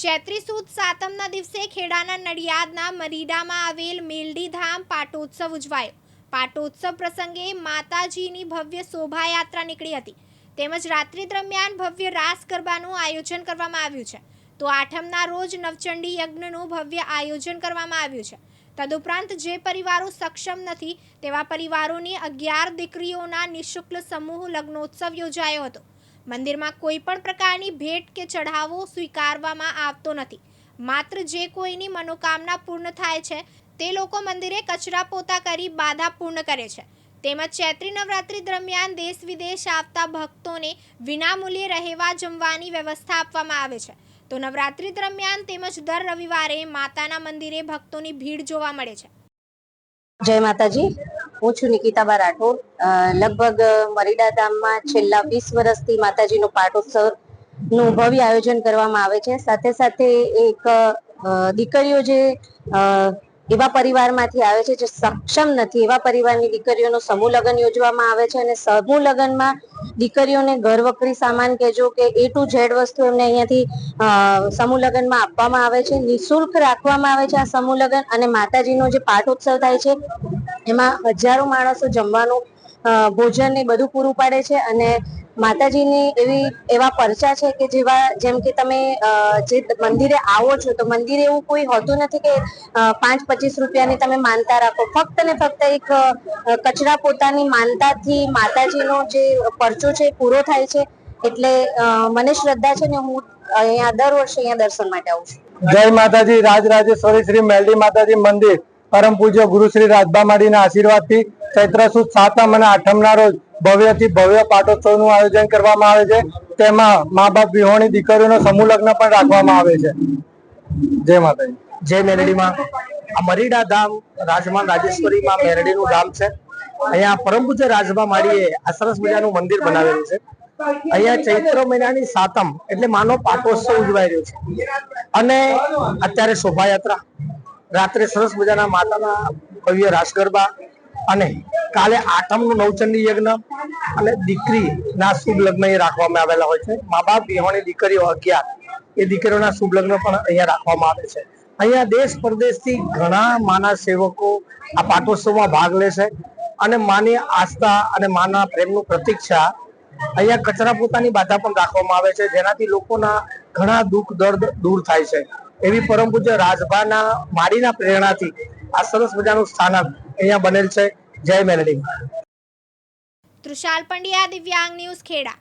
ચૈત્રી સુદ સાતમના દિવસે ખેડાના નડિયાદના મરીડામાં આવેલ મેલડીધામ પાટોત્સવ ઉજવાયો. પાટોત્સવ પ્રસંગે માતાજીની ભવ્ય શોભાયાત્રા નીકળી હતી. તેમજ રાત્રિ દરમિયાન ભવ્ય રાસ ગરબાનું આયોજન કરવામાં આવ્યું છે. તો આઠમના રોજ નવચંડી યજ્ઞનું ભવ્ય આયોજન કરવામાં આવ્યું છે. તદુપરાંત જે પરિવારો સક્ષમ નથી તેવા પરિવારોની અગિયાર દીકરીઓના નિઃશુલ્ક સમૂહ લગ્નોત્સવ યોજાયો હતો. મંદિરમાં કોઈ પણ પ્રકારની ભેટ કે ચઢાવો સ્વીકારવામાં આવતો નથી. માત્ર જે કોઈની મનોકામના પૂર્ણ થાય છે, તે લોકો મંદિરે કચરા પોતા કરી બાધા પૂર્ણ કરે છે. તેમજ ચૈત્રી નવરાત્રી દરમિયાન દેશ વિદેશ આવતા ભક્તોને વિનામૂલ્યે રહેવા જમવાની વ્યવસ્થા આપવામાં આવે છે. તો નવરાત્રી દરમિયાન તેમજ દર રવિવારે માતાના મંદિરે ભક્તોની ભીડ જોવા મળે છે. જય માતાજી. હું છું નિકિતાબા રાઠોડ લગભગ મરીડા ધામમાં છેલ્લા વીસ વર્ષથી માતાજીનો પાટોત્સવનું ભવ્ય આયોજન કરવામાં આવે છે. સાથે સાથે એક દીકરીઓ જે એવા પરિવારમાંથી આવે છે જે સક્ષમ નથી, એવા પરિવારની દીકરીઓનો સમૂહ લગ્ન યોજવામાં આવે છે અને સમૂહ લગ્નમાં દીકરીઓને ઘર વખરી સામાન કહેજો કે એ ટુ ઝેડ વસ્તુ એમને અહીંયાથી સમૂહ લગ્નમાં આપવામાં આવે છે. નિઃશુલ્ક રાખવામાં આવે છે આ સમૂહ લગ્ન અને માતાજીનો જે પાઠોત્સવ થાય છે એમાં હજારો માણસો જમવાનું ભોજન ને બધું પૂરું પાડે છે અને માતાજીની એવી, એવા પરચા છે કે જેવા, જેમ કે તમે જે મંદિરે આવો છો તો મંદિરે એવું કોઈ હોતું નથી કે પાંચ પચીસ રૂપિયાની તમે માનતા રાખો. ફક્ત ને ફક્ત એક કચરા પોતાની માનતાથી માતાજીનો જે પરચો છે પૂરો થાય છે. એટલે મને શ્રદ્ધા છે ને હું અહીંયા દર વર્ષે અહીંયા દર્શન માટે આવું છું. જય માતાજી, રાજ રાજેશ્વરી, શ્રી મેલડી માતાજી મંદિર. પરમ પૂજ્ય ગુરુ શ્રી રાજબામાડીના આશીર્વાદથી ચૈત્ર સુદ સાતમ અને આઠમના રોજ ભવ્યથી ભવ્ય પાટોત્સવનું આયોજન કરવામાં આવે છે. તેમાં મા બાપ વિહોણી, દીકરીઓનો સમૂહ લગ્ન પણ રાખવામાં આવે છે. જય માતાજી. જય મેરડીમાં. આ મરીડા ધામ રાજમાન રાજેશ્વરીમાં મેરડીનું ધામ છે. અહીંયા પરમ પૂજ્ય રાજભા માળીએ આ સરસ મજાનું મંદિર બનાવેલું છે. અહીંયા ચૈત્ર મહિનાની સાતમ એટલે માનો પાટોત્સવ ઉજવાઈ રહ્યો છે. અને અત્યારે શોભાયાત્રા. રાત્રે સરસ મજાના માતાના ભવ્ય રાસ ગરબા અને કાલે આઠમનું નવચંડી યજ્ઞ અને દીકરીના શુભ લગ્ન એ રાખવામાં આવેલા હોય છે. મા બાપ, વિહોણી દીકરીઓ અગિયાર, એ દીકરીઓના શુભ લગ્ન પણ અહીંયા રાખવામાં આવે છે. અહીંયા દેશ પરદેશથી ઘણા માના સેવકો આ પાટોત્સવમાં ભાગ લે છે અને માની આસ્થા અને માના પ્રેમનું પ્રતીક છે અહીંયા કચરા પોતાની બાધા પણ રાખવામાં આવે છે, જેનાથી લોકોના ઘણા દુઃખ દર્દ દૂર થાય છે. એવી પરમ પૂજ્ય રાજભાના માડીના પ્રેરણાથી આ સરસ મજાનું સ્થાનક અહીંયા બનેલ છે. જય મેલડી. તૃષાલ પંડ્યા, દિવ્યાંગ ન્યૂઝ ખેડા.